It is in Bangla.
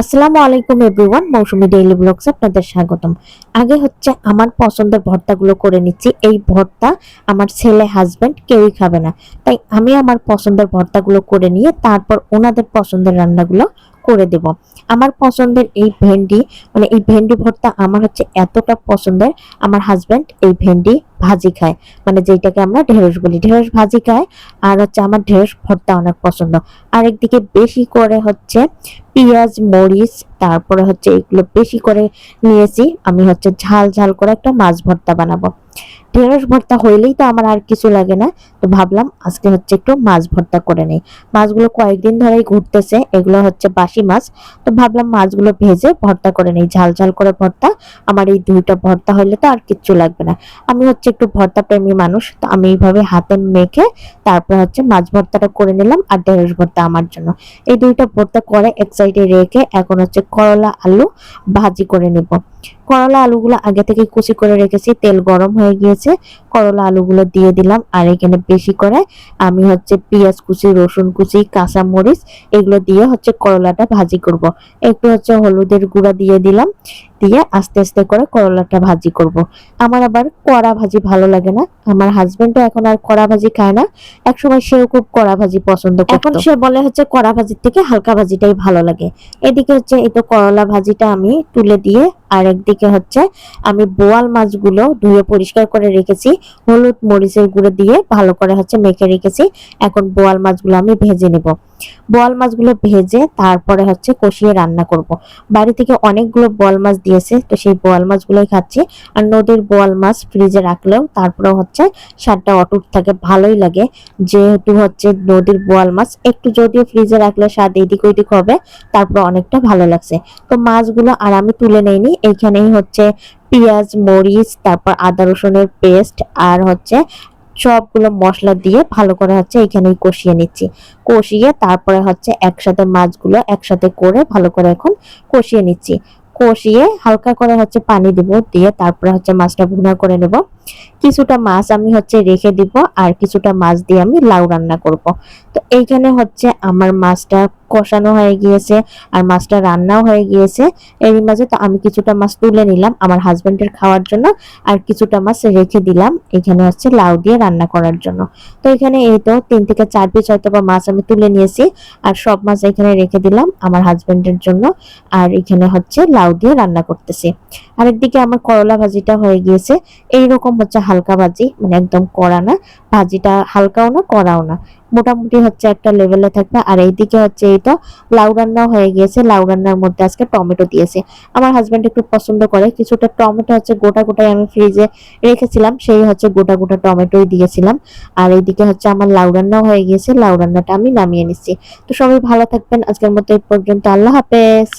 আসসালামু আলাইকুম এভরিওয়ান, মৌসুমি ডেইলি ব্লগস আপনাদের স্বাগতম। আগে হচ্ছে আমার পছন্দের ভর্তাগুলো করে নিচ্ছি। এই ভর্তা আমার ছেলে হাজব্যান্ড কেউই খাবে না। তাই আমি আমার পছন্দের ভর্তাগুলো করে নিয়ে তারপর ওনাদের পছন্দের রান্নাগুলো করে দেব। আমার পছন্দের এই ভেন্ডি মানে এই ভেন্ডি ভর্তা আমার হচ্ছে এতটা পছন্দের, আমার হাজবেন্ড এই ভেন্ডি ভাজি খায়। মানে যেটাকে আমরা ঢেঁড়স বলি। ঢেঁড়স ভাজি খায় আর হচ্ছে আমার ঢেঁড়স ভর্তা অনেক পছন্দ। আর একদিকে বেশি করে হচ্ছে পেঁয়াজ, মরিচ, তারপরে হচ্ছে এগুলো বেশি করে নিয়েছি। আমি হচ্ছে ঝাল ঝাল করে একটা মাছ ভর্তা বানাবো। ঢেঁড়স ভর্তা হইলেই তো আমার আর কিছু লাগে না। তো ভাবলাম আজকে হচ্ছে একটু মাছ ভর্তা করে নেই। মাছগুলো কয়েকদিন ধরেই ঘুরতেছে, এগুলো হচ্ছে বাসি মাছ। তো ভাবলাম মাছগুলো ভেজে ভর্তা করে নেই, ঝাল ঝাল করে ভর্তা। আমার এই দুইটা ভর্তা হইলে তো আর কিচ্ছু লাগবে না। আমি হচ্ছে একটু ভর্তা প্রেমী মানুষ, তো আমি এইভাবে হাতে মেখে তারপর হচ্ছে মাছ ভর্তাটা করে নিলাম আর ঢেঁড়স ভর্তা আমার জন্য। এই দুইটা ভর্তা করে এক সাইডে রেখে এখন হচ্ছে করলা আলু ভাজি করে নেব। করলা আলুগুলো আগে থেকে কুচি করে রেখেছি, তেল গরম হয়ে গিয়েছে। করলা আলুগুলো দিয়ে দিলাম, আর এখানে বেশি করে আমি হচ্ছে পেঁয়াজ কুচি, রসুন কুচি কাঁচা মরিচ এগুলো দিয়ে হচ্ছে করলাটা ভাজি করব। একটু হচ্ছে হলুদের গুঁড়া দিয়ে দিলাম। দিয়ে আস্তে আস্তে করে করলাটা ভাজি করব। আমার আবার কড়া ভাজি ভালো লাগে না। আমার হাজবেন্ডও এখন আর কড়া ভাজি খায় না। একসময় সেও খুব কড়া ভাজি পছন্দ করতো। এখন সে বলে হচ্ছে কড়া ভাজির থেকে হালকা ভাজিটাই ভালো লাগে। এদিকে হচ্ছে এই তো করলা ভাজিটা আমি তুলে দিয়ে আর একদিকে হচ্ছে আমি বোয়াল মাছগুলো ধুয়ে পরিষ্কার করে রেখেছি। হলুদ মরিচের গুঁড়ো দিয়ে ভালো করে হচ্ছে মেখে রেখেছি। এখন বোয়াল মাছগুলো আমি ভেজে নেব। বোয়াল মাছগুলো ভেজে তারপরে হচ্ছে কষিয়ে রান্না করব। বাড়ি থেকে অনেকগুলো বোয়াল মাছ দিয়েছে, তো সেই বোয়াল মাছগুলোই খাচ্ছি। আর নদীর বোয়াল মাছ ফ্রিজে রাখলেও তারপরে হচ্ছে স্বাদটা অটুট থাকে, ভালোই লাগে। যেহেতু হচ্ছে নদীর বোয়াল মাছ, একটু যদিও ফ্রিজে রাখলে স্বাদ এদিক ওইদিক হবে, তারপর অনেকটা ভালো লাগছে। তো মাছগুলো আর আমি তুলে নেইনি, এইখানেই হচ্ছে পেঁয়াজ, মরিচ, তারপর আদা রসুনের পেস্ট আর হচ্ছে সবগুলো মশলা দিয়ে ভালো করে হচ্ছে এখানেই কষিয়ে নিচ্ছি। কষিয়ে তারপরে হচ্ছে একসাথে মাছগুলো একসাথে করে ভালো করে এখন কষিয়ে নিচ্ছি। কষিয়ে হালকা করে হচ্ছে পানি দিব, দিয়ে তারপরে হচ্ছে মাছটা ভুনা করে নেব। কিছুটা মাছ আমি হচ্ছে রেখে দিব আর কিছুটা মাছ দিয়ে আমি লাউ রান্না করব। তো এইখানে হচ্ছে আমার মাছটা কষানো হয়ে গিয়েছে আর মাছটা রান্নাও হয়ে গিয়েছে। এর মাঝে তো আমি কিছুটা মাছ তুলে নিলাম আমার হাজবেন্ডের খাওয়ার জন্য আর কিছুটা মাছ রেখে দিলাম এখানে হচ্ছে লাউ দিয়ে রান্না করার জন্য। তো এখানে এই তো তিন থেকে চার পিস হয়তো বা মাছ আমি তুলে নিয়েছি আর সব মাছ এখানে রেখে দিলাম আমার হাজবেন্ডের জন্য আর এখানে হচ্ছে লাউ দিয়ে রান্না করতেছি। আরেকদিকে আমার করলা ভাজিটা হয়ে গিয়েছে। এইরকম হচ্ছে হালকা ভাজি মানে একদম কড়া না। ভাজিটা হালকাও না, কড়াও না। মোটামুটি হচ্ছে একটা লেভেলে থাকবে। আর এইদিকে হচ্ছে এই তো লাউ রান্নাও হয়ে গিয়েছে। লাউ রান্নার মধ্যে আজকে টমেটো দিয়েছে। আমার হাজবেন্ড একটু পছন্দ করে। কিছুটা টমেটো হচ্ছে গোটা গোটাই আমি ফ্রিজে রেখেছিলাম। সেই হচ্ছে গোটা গোটা টমেটোই দিয়েছিলাম। আর এইদিকে হচ্ছে আমার লাউ রান্নাও হয়ে গিয়েছে। লাউ রান্নাটা আমি নামিয়ে নিচ্ছি। তো সবাই ভালো থাকবেন। আজকের মতো এই পর্যন্ত। আল্লাহ হাফেজ।